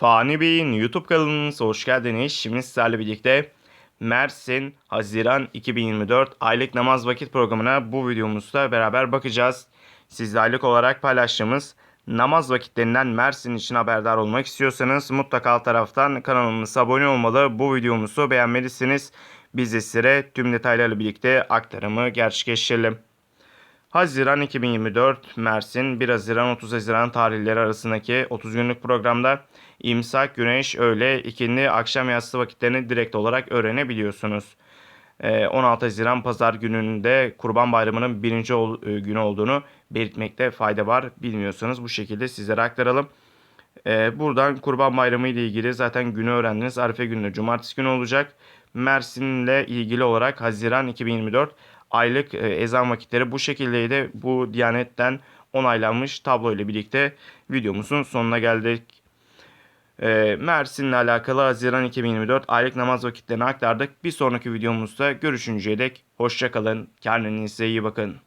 Fani Bey'in YouTube kanalınıza hoş geldiniz. Şimdi sizlerle birlikte Mersin Haziran 2024 aylık namaz vakit programına bu videomuzda beraber bakacağız. Sizle aylık olarak paylaştığımız namaz vakitlerinden Mersin için haberdar olmak istiyorsanız mutlaka alt taraftan kanalımıza abone olmalı. Bu videomuzu beğenmelisiniz. Biz de sizlere tüm detaylarla birlikte aktarımı gerçekleştirelim. Haziran 2024 Mersin 1 Haziran 30 Haziran tarihleri arasındaki 30 günlük programda imsak, güneş, öğle, ikindi, akşam yatsı vakitlerini direkt olarak öğrenebiliyorsunuz. Ee, 16 Haziran Pazar gününde Kurban Bayramı'nın birinci e, günü olduğunu belirtmekte fayda var. Bilmiyorsanız bu şekilde sizlere aktaralım. Ee, buradan Kurban Bayramı ile ilgili zaten günü öğrendiniz. Arife günü cumartesi günü olacak. Mersin'le ilgili olarak Haziran 2024 aylık e, ezan vakitleri bu şekildeydi. Bu Diyanet'ten onaylanmış tablo ile birlikte videomuzun sonuna geldik. Ee, Mersin'le alakalı Haziran 2024 aylık namaz vakitlerini aktardık. Bir sonraki videomuzda görüşünceye dek hoşçakalın. Kendinize iyi bakın.